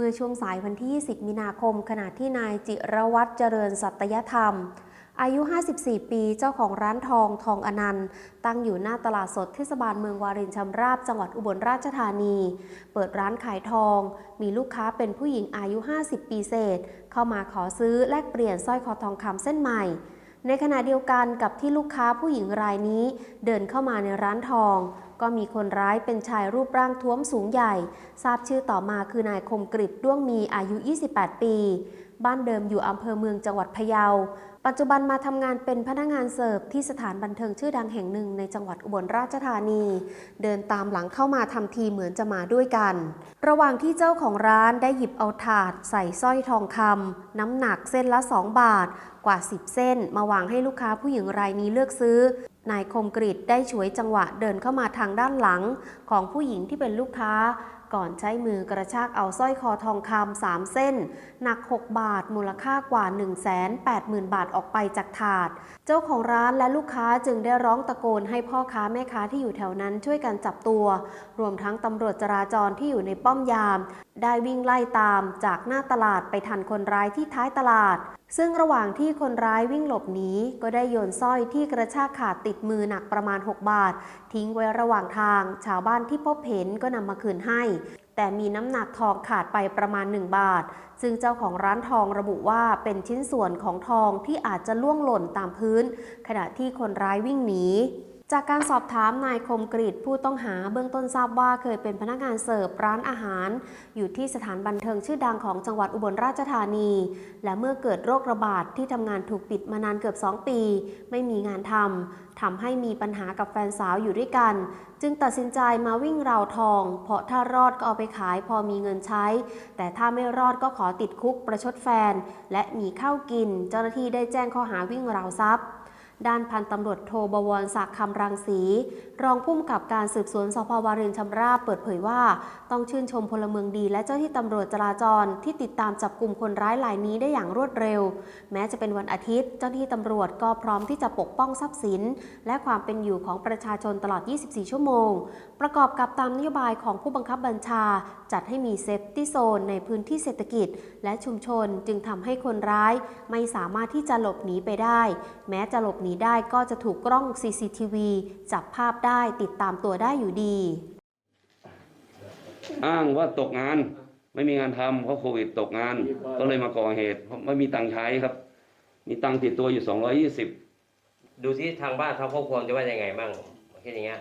เมื่อช่วงสายวันที่ 20 มีนาคม ขณะที่นายจิรวัตรเจริญสัตยธรรม อายุ 54 ปีเจ้าของร้านทองทองอนันต์ ตั้งอยู่หน้าตลาดสดเทศบาลเมืองวารินชำราบจังหวัดอุบลราชธานี เปิดร้านขายทอง มีลูกค้าเป็นผู้หญิงอายุ 50 ปีเศษ เข้ามาขอซื้อแลกเปลี่ยนสร้อยคอทองคำเส้นใหม่ในขณะเดียวกันกับที่ลูกค้าผู้หญิงรายนี้เดินเข้ามาในร้านทอง ก็มีคนร้ายเป็นชายรูปร่างท้วมสูงใหญ่ ทราบชื่อต่อมาคือนายคมกริบด้วงมีอายุ 28 ปี บ้านเดิมอยู่อำเภอเมืองจังหวัดพะเยา ปัจจุบันมาทำงานเป็นพนักงานเสิร์ฟที่สถานบันเทิงชื่อดังแห่งหนึ่งในจังหวัดอุบลราชธานี เดินตามหลังเข้ามาทำทีเหมือนจะมาด้วยกัน ระหว่างที่เจ้าของร้านได้หยิบเอาถาด ใส่สร้อยทองคำน้ำหนักเส้นละ 2 บาท กว่า 10 เส้น มาวางให้ลูกค้าผู้หญิงรายนี้เลือกซื้อ นายคมกริดได้ฉวยจังหวะเดินเข้ามาทางด้านหลังของผู้หญิงที่เป็นลูกค้า ก่อนใช้มือกระชากเอาสร้อยคอทองคำสามเส้น หนัก 6 บาท มูลค่ากว่า 180,000 บาทออกไปจากถาด เจ้าของร้านและลูกค้าจึงได้ร้องตะโกนให้พ่อค้าแม่ค้าที่อยู่แถวนั้นช่วยกันจับตัว รวมทั้งตำรวจจราจรที่อยู่ในป้อมยาม ได้วิ่งไล่ตามจากหน้าตลาดไปทันคนร้ายที่ท้ายตลาด ซึ่งระหว่างที่คนร้ายวิ่งหลบหนีก็ได้โยนสร้อยที่กระชากขาดติดมือหนักประมาณ 6 บาท ทิ้งไว้ระหว่างทาง ชาวบ้านที่พบเห็นก็นำมาคืนให้แต่มีน้ำหนักทองขาดไปประมาณ 1 บาท ซึ่งเจ้าของร้านทองระบุว่าเป็นชิ้นส่วนของทองที่อาจจะล่วงหล่นตามพื้น ขณะที่คนร้ายวิ่งหนี จากการสอบถามนายคมกริดผู้ต้องหาเบื้องต้นทราบว่าเคยเป็นพนักงานเสิร์ฟร้านอาหาร อยู่ที่สถานบันเทิงชื่อดังของจังหวัดอุบลราชธานี และเมื่อเกิดโรคระบาดที่ทำงานถูกปิดมานานเกือบ 2 ปี ไม่มีงานทำทำให้มีปัญหากับแฟนสาวอยู่ด้วยกัน จึงตัดสินใจมาวิ่งราวทอง เพราะถ้ารอดก็เอาไปขายพอมีเงินใช้ แต่ถ้าไม่รอดก็ขอติดคุกประชดแฟน และหนีข้าวกิน เจ้าหน้าที่ได้แจ้งข้อหาวิ่งราวทรัพย์ ด้านพันตำรวจโทบวรศักดิ์คำรังสี รองผู้กำกับการสืบสวนสพวารินชำราบเปิดเผยว่า ต้องชื่นชมพลเมืองดี และเจ้าที่ตำรวจจราจรที่ติดตามจับกลุ่มคนร้ายรายนี้ได้อย่างรวดเร็ว แม้จะเป็นวันอาทิตย์ เจ้าหน้าที่ตำรวจก็พร้อมที่จะปกป้องทรัพย์สิน และความเป็นอยู่ของประชาชนตลอด 24 ชั่วโมง ประกอบกับตามนโยบายของผู้บังคับบัญชา จัดให้มีเซฟตี้โซนในพื้นที่เศรษฐกิจ และชุมชนจึงทำให้คนร้าย ไม่สามารถที่จะหลบหนีไปได้ แม้จะหลบหนีได้ก็จะถูกกล้อง CCTV จับภาพได้ติดตามตัวได้อยู่ดี อ้างว่าตกงาน ไม่มีงานทำเพราะโควิดตกงาน ก็เลยมาก่อเหตุเพราะไม่มีตังค์ใช้ครับ มีตังค์ติดตัวอยู่ 220ดูที่ทางบ้านทางครอบครัวจะว่ายังไงบ้างคิดอย่างเงี้ย